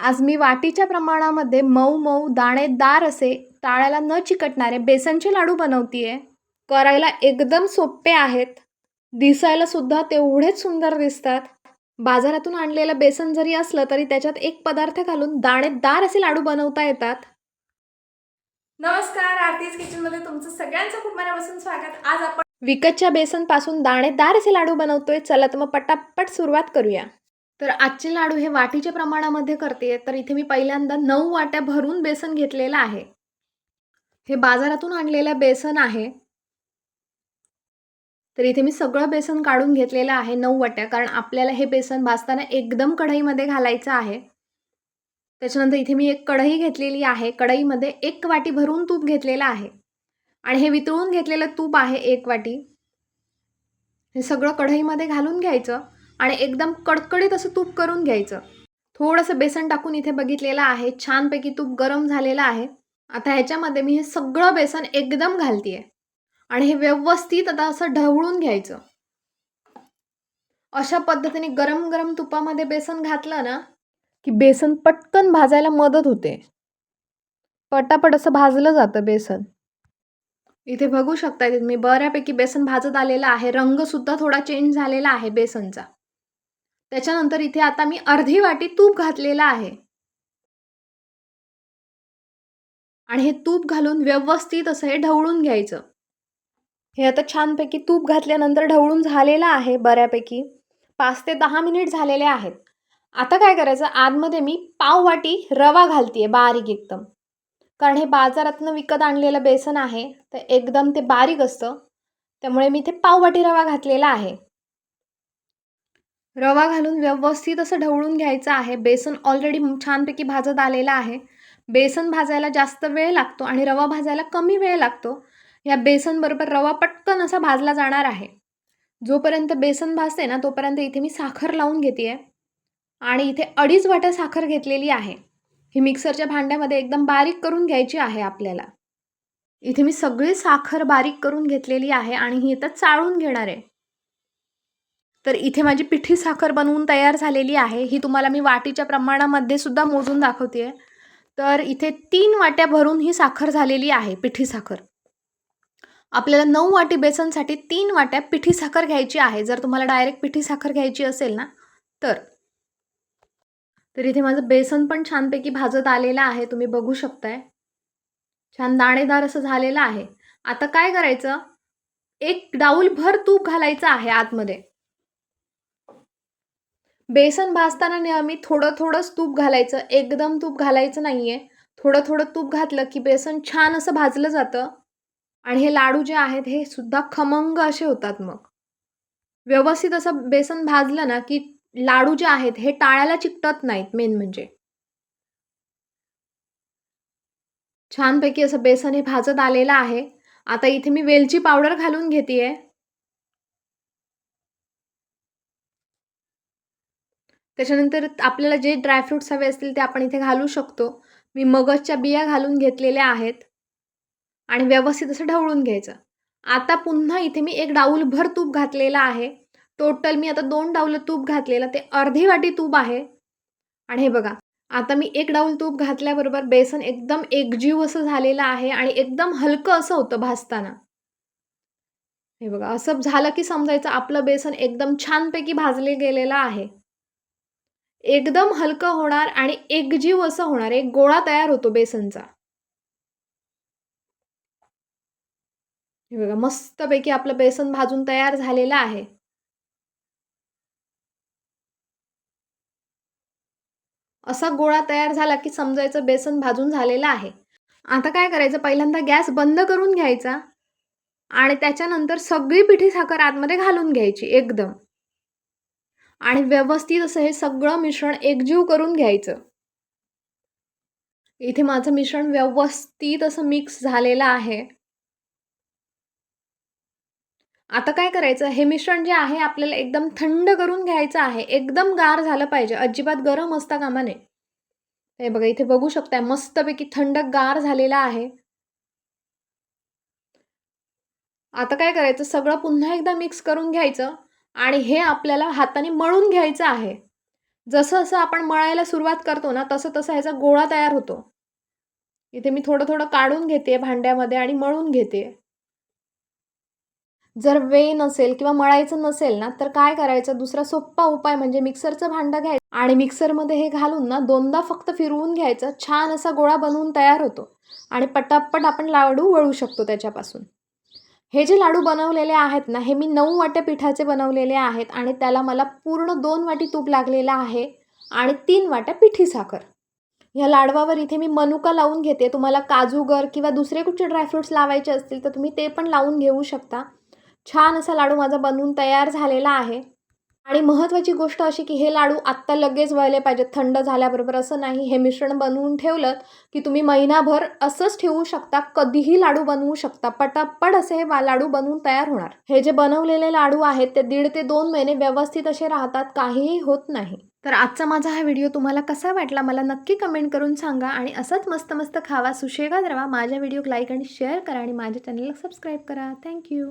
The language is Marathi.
आज मी वाटीच्या प्रमाणामध्ये मऊ मऊ दाणेदार असे टाळ्याला न चिकटणारे बेसनचे लाडू बनवतीये. करायला एकदम सोपे आहेत. दिसायला सुद्धा तेवढेच सुंदर दिसतात. बाजारातून आणलेलं बेसन जरी असलं तरी त्याच्यात एक पदार्थ घालून दाणेदार असे लाडू बनवता येतात. नमस्कार आरतीज किचनमध्ये तुमचं सगळ्यांचं खूप मनापासून स्वागत. आज आपण विकतच्या बेसनपासून दाणेदार असे लाडू बनवतोय. चला तर मग पटापट सुरुवात करूया. तर आजचे लाडू हे वाटीच्या प्रमाणामध्ये करते तर इथे मी पहिल्यांदा नऊ वाट्या भरून बेसन घेतलेलं आहे. हे बाजारातून आणलेलं बेसन आहे. तर इथे मी सगळं बेसन काढून घेतलेलं आहे नऊ वाट्या कारण आपल्याला हे बेसन भाजताना एकदम कढईमध्ये घालायचं आहे. त्याच्यानंतर इथे मी एक कढई घेतलेली आहे कढईमध्ये एक वाटी भरून तूप घेतलेलं आहे. आणि हे वितळून घेतलेलं तूप आहे एक वाटी. हे सगळं कढईमध्ये घालून घ्यायचं. आणि एकदम कडकडीत असं तूप करून घ्यायचं. थोडंसं बेसन टाकून इथे बघितलेलं आहे. छानपैकी तूप गरम झालेलं आहे. आता ह्याच्यामध्ये मी हे सगळं बेसन एकदम घालते आणि हे व्यवस्थित आता असं ढवळून घ्यायचं. अशा पद्धतीने गरम गरम तुपामध्ये बेसन घातलं ना की बेसन पटकन भाजायला मदत होते. पटापट असं भाजलं जातं बेसन. इथे बघू शकता मी बऱ्यापैकी बेसन भाजत आलेलं आहे. रंगसुद्धा थोडा चेंज झालेला आहे बेसनचा. त्याच्यानंतर इथे आता मी अर्धी वाटी तूप घातलेलं आहे. आणि हे तूप घालून व्यवस्थित असं हे ढवळून घ्यायचं. हे आता छानपैकी तूप घातल्यानंतर ढवळून झालेलं आहे बऱ्यापैकी. पाच ते दहा मिनिट झालेले आहेत. आता काय करायचं? आतमध्ये मी पाव वाटी रवा घालते बारीक एकदम. कारण हे बाजारातनं विकत आणलेलं बेसन आहे तर एकदम ते बारीक असतं. त्यामुळे मी इथे पाववाटी रवा घातलेला आहे. रवा घालून व्यवस्थित असं ढवळून घ्यायचं आहे. बेसन ऑलरेडी छानपैकी भाजत आलेलं आहे. बेसन भाजायला जास्त वेळ लागतो आणि रवा भाजायला कमी वेळ लागतो. या बेसनबरोबर रवा पटकन असा भाजला जाणार आहे. जोपर्यंत बेसन भाजते ना तोपर्यंत इथे मी साखर लावून घेते आहे आणि इथे अडीच वाट्या साखर घेतलेली आहे. ही मिक्सरच्या भांड्यामध्ये एकदम बारीक करून घ्यायची आहे आपल्याला. इथे मी सगळी साखर बारीक करून घेतलेली आहे आणि ही इथं चाळून घेणार आहे. तर इथे माझी पिठी साखर बनवून तयार झालेली आहे. ही तुम्हाला मी वाटीच्या प्रमाणामध्ये सुद्धा मोजून दाखवते तर इथे तीन वाट्या भरून ही साखर झालेली आहे पिठी साखर. आपल्याला नऊ वाटी बेसनसाठी तीन वाट्या पिठी साखर घ्यायची आहे. जर तुम्हाला डायरेक्ट पिठी साखर घ्यायची असेल ना तर. तर इथे माझं बेसन पण छानपैकी भाजत आलेलं आहे. तुम्ही बघू शकताय. छान दाणेदार असं झालेलं आहे. आता काय करायचं? एक डाऊल भर तूप घालायचं आहे आतमध्ये. बेसन भाजताना नेहमी थोडं थोडंच तूप घालायचं. एकदम तूप घालायचं नाही आहे थोडं थोडं तूप घातलं की बेसन छान असं भाजलं जातं. आणि हे लाडू जे आहेत हे सुद्धा खमंग असे होतात मग. व्यवस्थित असं बेसन भाजलं ना की लाडू जे आहेत हे टाळ्याला चिकटत नाहीत मेन म्हणजे. छानपैकी असं बेसन हे भाजत आलेलं आहे. आता इथे मी वेलची पावडर घालून घेते त्याच्यानंतर आपल्याला जे ड्रायफ्रूट्स हवे असतील ते आपण इथे घालू शकतो. मी मगजच्या बिया घालून घेतलेल्या आहेत. आणि व्यवस्थित असं ढवळून घ्यायचं. आता पुन्हा इथे मी एक डाऊलभर तूप घातलेला आहे. टोटल मी आता दोन डाऊल तूप घातलेलं ते अर्धी वाटी तूप आहे. आणि हे बघा आता मी एक डाऊल तूप घातल्याबरोबर बेसन एकदम एकजीव असं झालेलं आहे आणि एकदम हलकं असं होतं भाजताना. हे बघा असं झालं की समजायचं आपलं बेसन एकदम छानपैकी भाजले गेलेलं आहे. एकदम हलकं होणार आणि एकजीव असं होणार. एक गोळा तयार होतो बेसनचा. हे बघा मस्तपैकी आपलं बेसन भाजून तयार झालेलं आहे. असा गोळा तयार झाला की समजायचं बेसन भाजून झालेलं आहे. आता काय करायचं? पहिल्यांदा गॅस बंद करून घ्यायचा आणि त्याच्यानंतर सगळी पिठी साखर आतमध्ये घालून घ्यायची एकदम. आणि व्यवस्थित असं हे सगळं मिश्रण एकजीव करून घ्यायचं. इथे माझं मिश्रण व्यवस्थित असं मिक्स झालेलं आहे. आता काय करायचं? हे मिश्रण जे आहे आपल्याला एकदम थंड करून घ्यायचं आहे. एकदम गार झालं पाहिजे. अजिबात गरम असता कामा नये. हे बघा इथे बघू शकताय मस्तपैकी थंड गार झालेला आहे. आता काय करायचं? सगळं पुन्हा एकदा मिक्स करून घ्यायचं. आणि हे आपल्याला हाताने मळून घ्यायचं आहे. जसं असं आपण मळायला सुरुवात करतो ना तसं तसं ह्याचा गोळा तयार होतो. इथे मी थोडं थोडं काढून घेते भांड्यामध्ये आणि मळून घेते. जर वेळ नसेल किंवा मळायचं नसेल ना तर काय करायचं? दुसरा सोप्पा उपाय म्हणजे मिक्सरचं भांडं घ्यायचं आणि मिक्सरमध्ये हे घालून ना दोनदा फक्त फिरवून घ्यायचं. छान असा गोळा बनवून तयार होतो. आणि पटापट आपण लाडू वळू शकतो त्याच्यापासून. हे जे लाडू बनवलेले आहेत ना हे मी नऊ वाट्या पिठाचे बनवलेले आहेत आणि त्याला मला पूर्ण दोन वाटी तूप लागलेलं आहे आणि तीन वाट्या पिठी साखर. ह्या लाडवावर इथे मी मनुका लावून घेते. तुम्हाला काजूगर किंवा दुसरे कुठचे ड्रायफ्रुट्स लावायचे असतील तर तुम्ही ते पण लावून घेऊ शकता. छान असा लाडू माझा बनवून तयार झालेला आहे. आणि महत्त्वाची गोष्ट अशी की हे लाडू आत्ता लगेच व्हायला पाहिजेत थंड झाल्याबरोबर. असं नाही हे मिश्रण बनवून ठेवलं की तुम्ही महिनाभर असंच ठेवू शकता कधीही लाडू बनवू शकता. पटापट असे हे लाडू बनवून तयार होणार. हे जे बनवलेले लाडू आहेत ते दीड ते दोन महिने व्यवस्थित असे राहतात काहीही होत नाही. तर आजचा माझा हा व्हिडिओ तुम्हाला कसा वाटला मला नक्की कमेंट करून सांगा आणि असंच मस्त मस्त खावा सुशेगात राहा माझ्या व्हिडिओ लाईक आणि शेअर करा आणि माझ्या चॅनलला सबस्क्राईब करा. थँक्यू